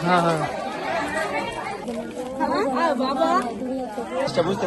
হ্যাঁ, হ্যাঁ হ্যাঁ। বাবা। আচ্ছা, বুঝতে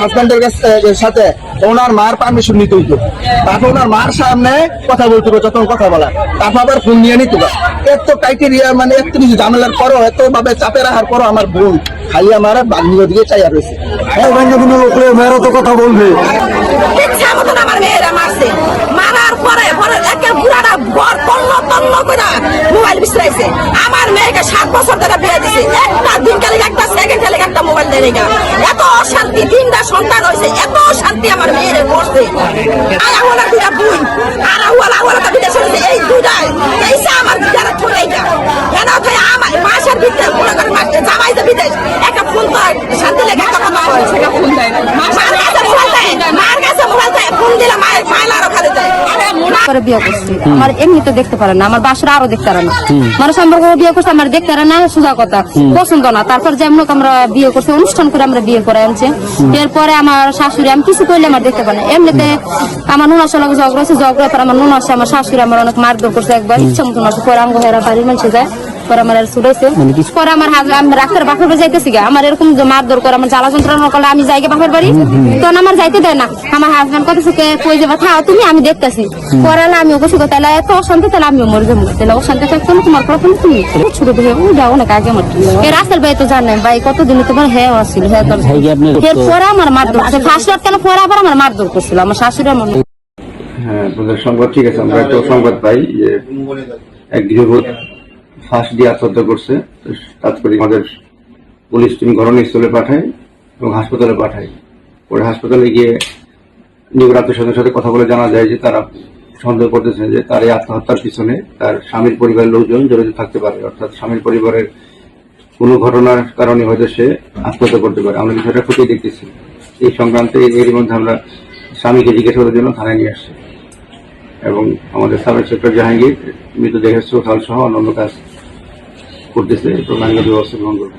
হাজব্যান্ডের সাথে ওনার মার পারমিশন নিতে হইতো। তারপর ওনার মার সামনে কথা বলতে হবে যখন কথা বলা। তারপর আবার ফোন নিয়ে নিতে হবে। এত ক্রাইটেরিয়া মানে এত কিছু ঝামেলার পরও এত ভাবে চাপে রাখার পরও আমার বোন খালি আমার বান্ধব দিকে চাইয়া রয়েছে। মেয়েরও তো কথা বলবে। আমার মেয়েরা মারছে। মারার পরে পরে একে বুড়াটা ঘর তন্ন তন্ন করে মোবাইল বিছরাইছে আমার মেয়েকে সাত বছর ধরে বিয়ে দিছে। একটা দিন কালে একটা সেকেন্ড কালে একটা মোবাইল দেয় অশান্তি, তিনটা সন্তান হয়েছে, এত শান্তি আমার মেয়ের করছে আলাওয়ালা দুটা বুই আর বিদেশে রয়েছে, এই দুটাই আমার বিদারা ঠোলাই না কেন তাই আমার মাসের ভিতরে মনে করেন মাসে জামাই যে বিদেশ একটা ফোন তো শান্তি লেগে একটা কথা হয় সেটা ফোন দেয় না মার কাছে মোবাইল দেয় মার কাছে মোবাইল দেয় ফোন দিলে মায়ের মায়ের আরও খালি দেয় করে বিয়ে করছি। আমার এমনি তো দেখতে পারে না আমার বাসরা আরও দেখতে পারে না। মানে সম্পর্ক বিয়ে করছে আমার দেখতে পারে না সোজা কথা। পছন্দ না। তারপর যেমন আমরা বিয়ে করছি অনুষ্ঠান করে আমরা বিয়ে করে আনছি। এরপরে আমার শাশুড়ি আমি কিছু করলে আমার দেখতে পারে না। এমনিতে আমার নুনার সঙ্গে ঝগড়া হচ্ছে ঝগড়া পর আমার নুন আসছে আমার শাশুড়ি আমার অনেক মারধর করছে একবার ইচ্ছা মতন আছে পরে আমার হেরা বাড়ির মানুষে যায়। পরে আমার ছুটাইছে পরে আমার আমি রাখতে বাপের বাড়ি যাইতেছি গা। আমার এরকম যে মারধর করে আমার জ্বালা যন্ত্রণা করলে আমি যাই বাপের বাড়ি? তখন আমার যাইতে দেয় না। আমার হাজবেন্ড কত সুখে কই যাবা? থাও তুমি আমি দেখতেছি। পরে না আমি ওকে সুখে তাহলে এত অশান্তি তাহলে আমিও মরে যাব। তাহলে অশান্তি থাকতো না তোমার প্রথম তুমি ছোট অনেক আগে আমার। এর আসল ভাই তো জানেন ভাই কতদিন তোমার হ্যাঁ আসছিল হ্যাঁ তোর আমার মারধর ফার্স্ট কেন? পরে আবার আমার মারধর করছিল। আমার শাশুড়ি আমার হ্যাঁ আপনাদের সংবাদ ঠিক আছে। আমরা একটা সংবাদ পাই যে এক গৃহবধূ ফাঁস দিয়ে আত্মহত্যা করছে। তো তাৎক্ষণিক আমাদের পুলিশ টিম ঘটনাস্থলে পাঠায় এবং হাসপাতালে পাঠায়। পরে হাসপাতালে গিয়ে নিকট আত্মীয় সাথে কথা বলে জানা যায় যে তারা সন্দেহ করতেছে যে তার এই আত্মহত্যার পিছনে তার স্বামীর পরিবারের লোকজন জড়িত থাকতে পারে। অর্থাৎ স্বামীর পরিবারের কোনো ঘটনার কারণে হয়তো সে আত্মহত্যা করতে পারে। আমরা বিষয়টা খুঁটিয়ে দেখতেছি। এই সংক্রান্তে এর মধ্যে আমরা স্বামীকে জিজ্ঞেস করার জন্য থানায় নিয়ে আসছি। এবং আমাদের সাব ইন্সপেক্টর জাহাঙ্গীর মৃতদেহের সোহাল সহ অন্যান্য কাজ করতেছে। আইনগত ব্যবস্থা গ্রহণ করবে